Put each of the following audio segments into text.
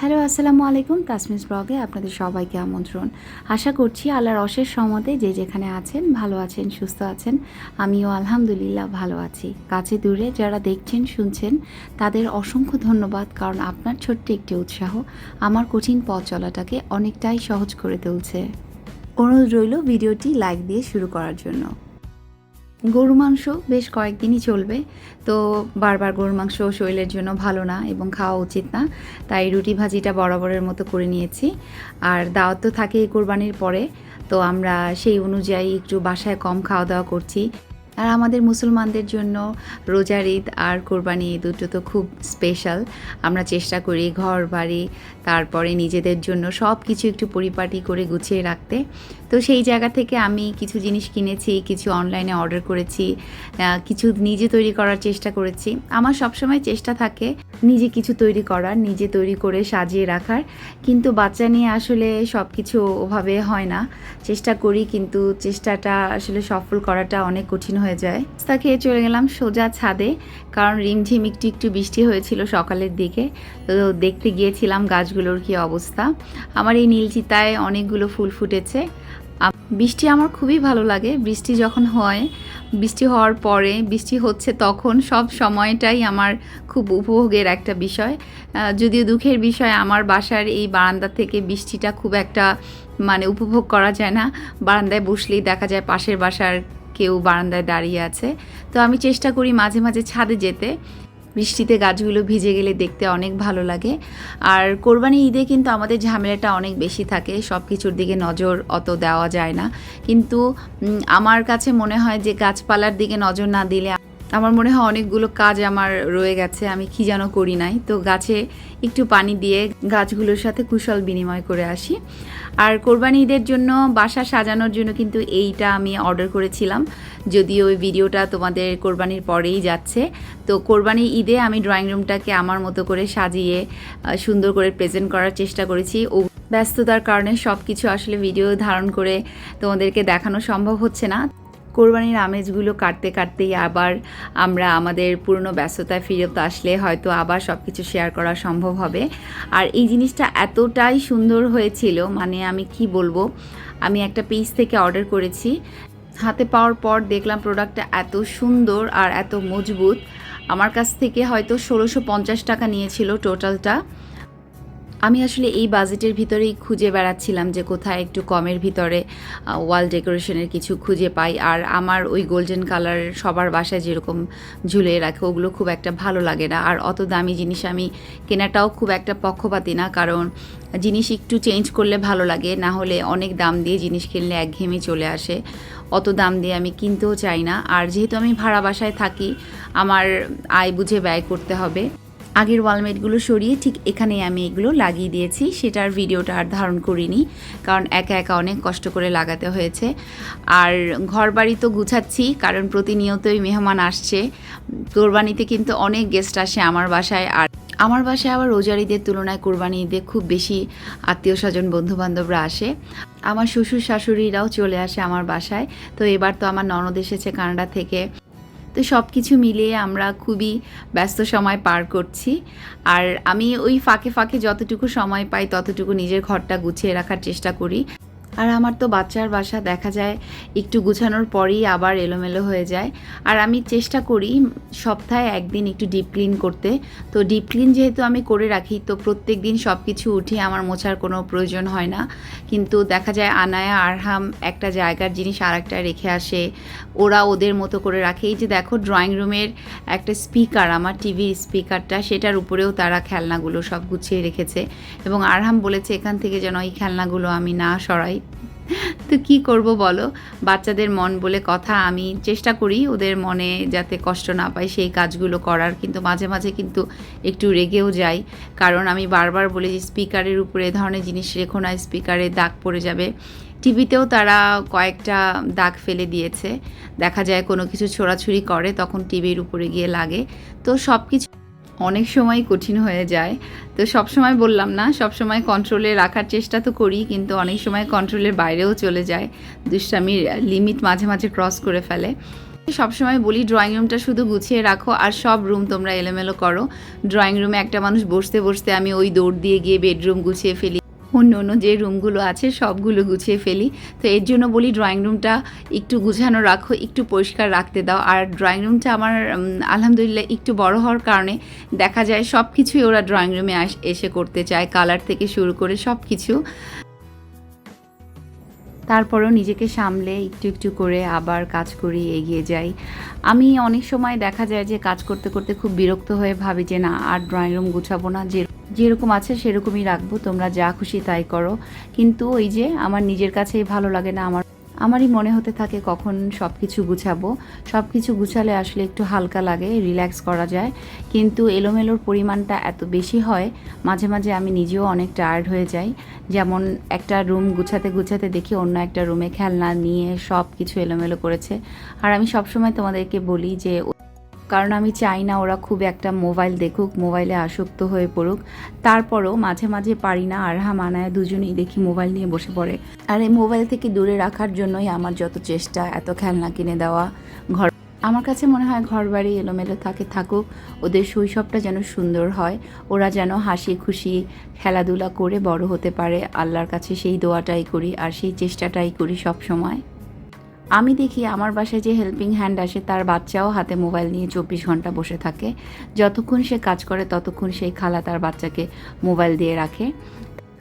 Hello, আসসালামু আলাইকুম, তাসমিস ব্লগে আপনাদের সবাইকে আমন্ত্রণ। আশা করছি আল্লাহর অশেষ সমতে যে যেখানে আছেন, ভালো আছেন, সুস্থ আছেন, আমিও আলহামদুলিল্লাহ ভালো আছি। কাছে দূরে যারা দেখছেন, শুনছেন, তাদের অসংখ্য ধন্যবাদ, কারণ আপনার ছোট্ট একটি উৎসাহ আমার কঠিন পথ চলাটাকে অনেকটাই সহজ করে তুলছে। অনুরোধ রইল ভিডিওটি লাইক দিয়ে শুরু করার জন্য। গরু মাংস বেশ কয়েকদিনই চলবে। তো বারবার গরু মাংস শরীরের জন্য ভালো না এবং খাওয়া উচিত না। তাই রুটি ভাজিটা বরাবরের মতো করে নিয়েছি। আর দাওয়াত তো থাকেই কোরবানির পরে। তো আমরা সেই অনুযায়ী একটু বাসায় কম খাওয়া দাওয়া করছি। আর আমাদের মুসলমানদের জন্য রোজার ঈদ আর কোরবানি ঈদ দুটো তো খুব স্পেশাল আমরা চেষ্টা করি ঘর, বাড়ি, তারপরে নিজেদের জন্য সব কিছু একটু পরিপাটি করে গুছিয়ে রাখতে। তো সেই জায়গা থেকে আমি কিছু জিনিস কিনেছি, কিছু অনলাইনে অর্ডার করেছি কিছু নিজে তৈরি করার চেষ্টা করেছি। আমার সবসময় চেষ্টা থাকে নিজে কিছু তৈরি করার, নিজে তৈরি করে সাজিয়ে রাখার। কিন্তু বাচ্চা নিয়ে আসলে সব কিছু ওভাবে হয় না। চেষ্টা করি কিন্তু চেষ্টাটা আসলে সফল করাটা অনেক কঠিন হয়ে যায়। তা খেয়ে চলে গেলাম সোজা ছাদে, কারণ রিমঝিম একটু একটু বৃষ্টি হয়েছিল সকালের দিকে। তো দেখতে গিয়েছিলাম গাছগুলোর কি অবস্থা। আমার এই নীলচিতায় অনেকগুলো ফুল ফুটেছে। বৃষ্টি আমার খুবই ভালো লাগে। বৃষ্টি যখন হয়, বৃষ্টি হওয়ার পরে, বৃষ্টি হচ্ছে তখন সব সময়টাই আমার খুব উপভোগের একটা বিষয়। যদিও দুঃখের বিষয়, আমার বাসার এই বারান্দা থেকে বৃষ্টিটা খুব একটা মানে উপভোগ করা যায় না। বারান্দায় বসলেই দেখা যায় পাশের বাসার কেউ বারান্দায় দাঁড়িয়ে আছে। তো আমি চেষ্টা করি মাঝে মাঝে ছাদে যেতে। বৃষ্টিতে গাছগুলো ভিজে গেলে দেখতে অনেক ভালো লাগে। আর কোরবানি ঈদে কিন্তু আমাদের ঝামেলাটা অনেক বেশি থাকে। সব কিছুর দিকে নজর অত দেওয়া যায় না। কিন্তু আমার কাছে মনে হয় যে গাছপালার দিকে নজর না দিলে আমার মনে হয় অনেকগুলো কাজ আমার রয়ে গেছে, আমি কি যেন করি নাই। তো গাছে একটু পানি দিয়ে গাছগুলোর সাথে কুশল বিনিময় করে আসি। আর কোরবানি ঈদের জন্য বাসা সাজানোর জন্য কিন্তু এইটা আমি অর্ডার করেছিলাম। যদিও ওই ভিডিওটা তোমাদের কোরবানির পরেই যাচ্ছে। তো কোরবানি ঈদে আমি ড্রয়িং রুমটাকে আমার মতো করে সাজিয়ে সুন্দর করে প্রেজেন্ট করার চেষ্টা করেছি। ও ব্যস্ততার কারণে সব কিছু আসলে ভিডিও ধারণ করে তোমাদেরকে দেখানো সম্ভব হচ্ছে না। কোরবানির আমেজগুলো কাটতে কাটতেই আবার আমরা আমাদের পুরনো ব্যস্ততায় ফিরত আসলে হয়তো আবার সব কিছু শেয়ার করা সম্ভব হবে। আর এই জিনিসটা এতটাই সুন্দর হয়েছিল মানে আমি কি বলব, আমি একটা পেজ থেকে অর্ডার করেছি। হাতে পাওয়ার পর দেখলাম প্রোডাক্টটা এত সুন্দর আর এত মজবুত। আমার কাছ থেকে হয়তো ষোলোশো পঞ্চাশ টাকা নিয়েছিল টোটালটা আমি আসলে এই বাজেটের ভিতরেই খুঁজে বেড়াচ্ছিলাম যে কোথায় একটু কমের ভিতরে ওয়াল ডেকোরেশনের কিছু খুঁজে পাই। আর আমার ওই গোল্ডেন কালার সবার বাসায় যেরকম ঝুলিয়ে রাখে, ওগুলো খুব একটা ভালো লাগে না। আর অত দামি জিনিস আমি কেনাটাও খুব একটা পক্ষপাতি না, কারণ জিনিস একটু চেঞ্জ করলে ভালো লাগে, না হলে অনেক দাম দিয়ে জিনিস কিনলে একঘেয়েমি চলে আসে। অত দাম দিয়ে আমি কিনতেও চাই না। আর যেহেতু আমি ভাড়া বাসায় থাকি, আমার আয় বুঝে ব্যয় করতে হবে। আগের ওয়ালমেটগুলো সরিয়ে ঠিক এখানেই আমি এগুলো লাগিয়ে দিয়েছি। সেটার ভিডিওটা আর ধারণ করিনি, কারণ একা একা অনেক কষ্ট করে লাগাতে হয়েছে। আর ঘর বাড়ি তো গুছাচ্ছি, কারণ প্রতিনিয়তই মেহমান আসছে। কোরবানিতে কিন্তু অনেক গেস্ট আসে আমার বাসায়, আর আমার বাসায় আবার রোজার ঈদের তুলনায় কোরবানি ঈদে খুব বেশি আত্মীয় স্বজন বন্ধুবান্ধবরা আসে। আমার শ্বশুর শাশুড়িরাও চলে আসে আমার বাসায়। তো এবার তো আমার ননদ এসেছে কানাডা থেকে। তো সব কিছু মিলিয়ে আমরা খুবই ব্যস্ত সময় পার করছি। আর আমি ওই ফাঁকে ফাঁকে যতটুকু সময় পাই, ততটুকু নিজের ঘরটা গুছিয়ে রাখার চেষ্টা করি। আর আমার তো বাচ্চার বাসা দেখা যায় একটু গুছানোর পরেই আবার এলোমেলো হয়ে যায়। আর আমি চেষ্টা করি সপ্তাহে একদিন একটু ডিপ ক্লিন করতে। তো ডিপ ক্লিন যেহেতু আমি করে রাখি, তো প্রত্যেক দিন সব কিছু উঠে আমার মোছার কোনো প্রয়োজন হয় না। কিন্তু দেখা যায় আনায়া, আরহাম একটা জায়গার জিনিস আর একটা রেখে আসে। ওরা ওদের মতো করে রাখে। এই যে দেখো ড্রয়িং রুমের একটা স্পিকার আমার টিভির স্পিকারটা সেটার উপরেও তারা খেলনাগুলো সব গুছিয়ে রেখেছে। এবং আরহাম বলেছে, এখান থেকে যেন এই খেলনাগুলো আমি না সরাই। তো কি করব বলো? বাচ্চাদের মন বলে কথা আমি চেষ্টা করি ওদের মনে যাতে কষ্ট না পায় সেই কাজগুলো করার, কিন্তু মাঝে মাঝে কিন্তু একটু রেগেও যাই। কারণ আমি বারবার বলি যে স্পিকারের উপরে এ ধরনের জিনিস রেখো না, স্পিকারে দাগ পড়ে যাবে। টিভিতেও তারা কয়েকটা দাগ ফেলে দিয়েছে। দেখা যায় কোনো কিছু ছোড়াছুড়ি করে, তখন টিভির উপরে গিয়ে লাগে। তো সব কিছু অনেক সময় কঠিন হয়ে যায়। তো সব সময় বললাম না, সব সময় কন্ট্রোলে রাখার চেষ্টা তো করি, কিন্তু অনেক সময় কন্ট্রোলের বাইরেও চলে যায় দুষ্টামির লিমিট মাঝে মাঝে ক্রস করে ফেলে। সবসময় বলি ড্রয়িং রুমটা শুধু গুছিয়ে রাখো, আর সব রুম তোমরা এলোমেলো করো। ড্রয়িং রুমে একটা মানুষ বসতে বসতে আমি ওই দৌড় দিয়ে গিয়ে বেডরুম গুছিয়ে ফেলি। অন্য অন্য যে রুমগুলো আছে সবগুলো গুছিয়ে ফেলি। তো এর জন্য বলি ড্রয়িং রুমটা একটু গুছানো রাখো, একটু পরিষ্কার রাখতে দাও। আর ড্রয়িং রুমটা আমার আলহামদুলিল্লাহ একটু বড় হওয়ার কারণে দেখা যায় সব কিছুই ওরা ড্রয়িং রুমে এসে করতে চায় কালার থেকে শুরু করে সব কিছু তারপরেও নিজেকে সামলে একটু একটু করে আবার কাজ করি এগিয়ে যাই। আমি অনেক সময় দেখা যায় যে কাজ করতে করতে খুব বিরক্ত হয়ে ভাবি যে না, আর ড্রয়িং রুম গুছাবো না, যে যেরকম আছে সেরকমই রাখব, তোমরা যা খুশি তাই করো। কিন্তু ওই যে আমার নিজের কাছেই ভালো লাগে না, আমার, আমারই মনে হতে থাকে কখন সব কিছু গুছাবো। সব কিছু গুছালে আসলে একটু হালকা লাগে রিল্যাক্স করা যায়। কিন্তু এলোমেলোর পরিমাণটা এত বেশি হয়, মাঝে মাঝে আমি নিজেও অনেক টায়ার্ড হয়ে যাই। যেমন একটা রুম গুছাতে গুছাতে দেখি অন্য একটা রুমে খেলনা নিয়ে সব কিছু এলোমেলো করেছে। আর আমি সবসময় তোমাদেরকে বলি যে কারণ আমি চাই না ওরা খুব একটা মোবাইল দেখুক, মোবাইলে আসক্ত হয়ে পড়ুক। তারপরও মাঝে মাঝে পারি না, আরহা মানায় দুজনেই দেখি মোবাইল নিয়ে বসে পড়ে। আর এই মোবাইল থেকে দূরে রাখার জন্যই আমার যত চেষ্টা, এত খেলনা কিনে দেওয়া, ঘর আমার কাছে মনে হয় ঘর বাড়ি এলোমেলো থাকে, থাকুক। ওদের শৈশবটা যেন সুন্দর হয়, ওরা যেন হাসি খুশি খেলাধুলা করে বড় হতে পারে। আল্লাহর কাছে সেই দোয়াটাই করি আর সেই চেষ্টাটাই করি সব সময় আমি দেখি আমার বাসায় যে হেল্পিং হ্যান্ড আসে, তার বাচ্চাও হাতে মোবাইল নিয়ে চব্বিশ ঘণ্টা বসে থাকে। যতক্ষণ সে কাজ করে, ততক্ষণ সেই খালা তার বাচ্চাকে মোবাইল দিয়ে রাখে।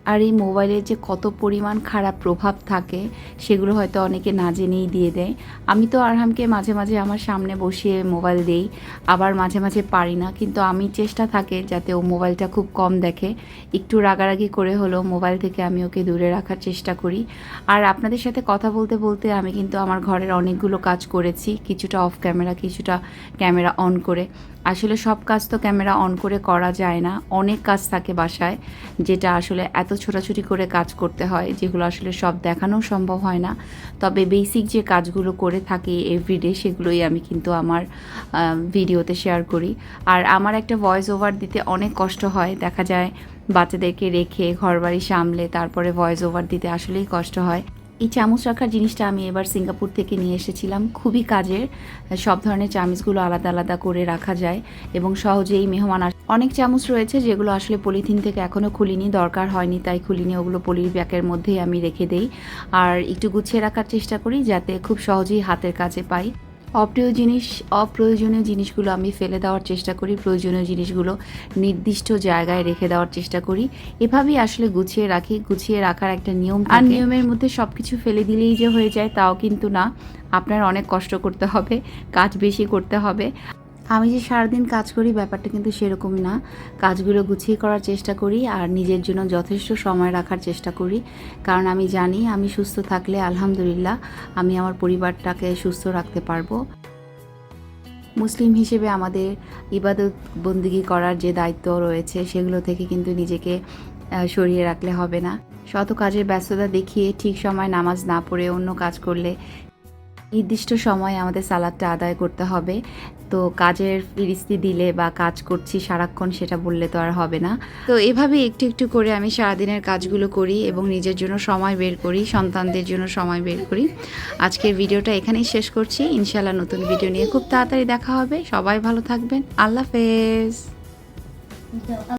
আর এই মোবাইলের যে কত পরিমাণ খারাপ প্রভাব থাকে, সেগুলো হয়তো অনেকে না জেনেই দিয়ে দেয়। আমি তো আরহামকে মাঝে মাঝে আমার সামনে বসিয়ে মোবাইল দেই, আবার মাঝে মাঝে পারি না। কিন্তু আমি চেষ্টা থাকে যাতে ও মোবাইলটা খুব কম দেখে। একটু রাগারাগি করে হলেও মোবাইল থেকে আমি ওকে দূরে রাখার চেষ্টা করি। আর আপনাদের সাথে কথা বলতে বলতে আমি কিন্তু আমার ঘরের অনেকগুলো কাজ করেছি, কিছুটা অফ ক্যামেরা কিছুটা ক্যামেরা অন করে। আসলে সব কাজ তো ক্যামেরা অন করে করা যায় না। অনেক কাজ থাকে বাসায়, যেটা আসলে এত ছোটাছুটি করে কাজ করতে হয়, যেগুলো আসলে সব দেখানো সম্ভব হয় না। তবে বেসিক যে কাজগুলো করে থাকি এভরিডে সেগুলোই আমি কিন্তু আমার ভিডিওতে শেয়ার করি। আর আমার একটা ভয়েস ওভার দিতে অনেক কষ্ট হয়। দেখা যায় বাচ্চাদেরকে রেখে ঘরবাড়ি সামলে তারপরে ভয়েস ওভার দিতে আসলেই কষ্ট হয়। এই চামচ রাখার জিনিসটা আমি এবার সিঙ্গাপুর থেকে নিয়ে এসেছিলাম। খুবই কাজের, সব ধরনের চামচগুলো আলাদা আলাদা করে রাখা যায় এবং সহজেই মেহমান অনেক চামচ রয়েছে যেগুলো আসলে পলিথিন থেকে এখনও খুলিনি দরকার হয়নি তাই খুলিনি। ওগুলো পলির ব্যাগের মধ্যেই আমি রেখে দেই। আর একটু গুছিয়ে রাখার চেষ্টা করি যাতে খুব সহজেই হাতের কাছে পাই। অপ্রিয় জিনিস অপ্রয়োজনীয় জিনিসগুলো আমি ফেলে দেওয়ার চেষ্টা করি প্রয়োজনীয় জিনিসগুলো নির্দিষ্ট জায়গায় রেখে দেওয়ার চেষ্টা করি। এভাবেই আসলে গুছিয়ে রাখি গুছিয়ে রাখার একটা নিয়ম আর নিয়মের মধ্যে সব কিছু ফেলে দিলেই যে হয়ে যায় তাও কিন্তু না। আপনার অনেক কষ্ট করতে হবে কাজ বেশি করতে হবে। আমি যে সারাদিন কাজ করি, ব্যাপারটা কিন্তু সেরকমই না। কাজগুলো গুছিয়ে করার চেষ্টা করি আর নিজের জন্য যথেষ্ট সময় রাখার চেষ্টা করি। কারণ আমি জানি, আমি সুস্থ থাকলে আলহামদুলিল্লাহ আমি আমার পরিবারটাকে সুস্থ রাখতে পারব। মুসলিম হিসেবে আমাদের ইবাদত বন্দিগি করার যে দায়িত্ব রয়েছে, সেগুলো থেকে কিন্তু নিজেকে সরিয়ে রাখলে হবে না। শত কাজের ব্যস্ততা দেখিয়ে ঠিক সময় নামাজ না পড়ে অন্য কাজ করলে নির্দিষ্ট সময় আমাদের সালাদটা আদায় করতে হবে। তো কাজের ফিরিস্তি দিলে বা কাজ করছি সারাক্ষণ সেটা বললে তো আর হবে না। তো এভাবে একটু একটু করে আমি সারাদিনের কাজগুলো করি এবং নিজের জন্য সময় বের করি, সন্তানদের জন্য সময় বের করি। আজকের ভিডিওটা এখানেই শেষ করছি। ইনশাল্লাহ নতুন ভিডিও নিয়ে খুব তাড়াতাড়ি দেখা হবে। সবাই ভালো থাকবেন। আল্লাহ হাফেজ।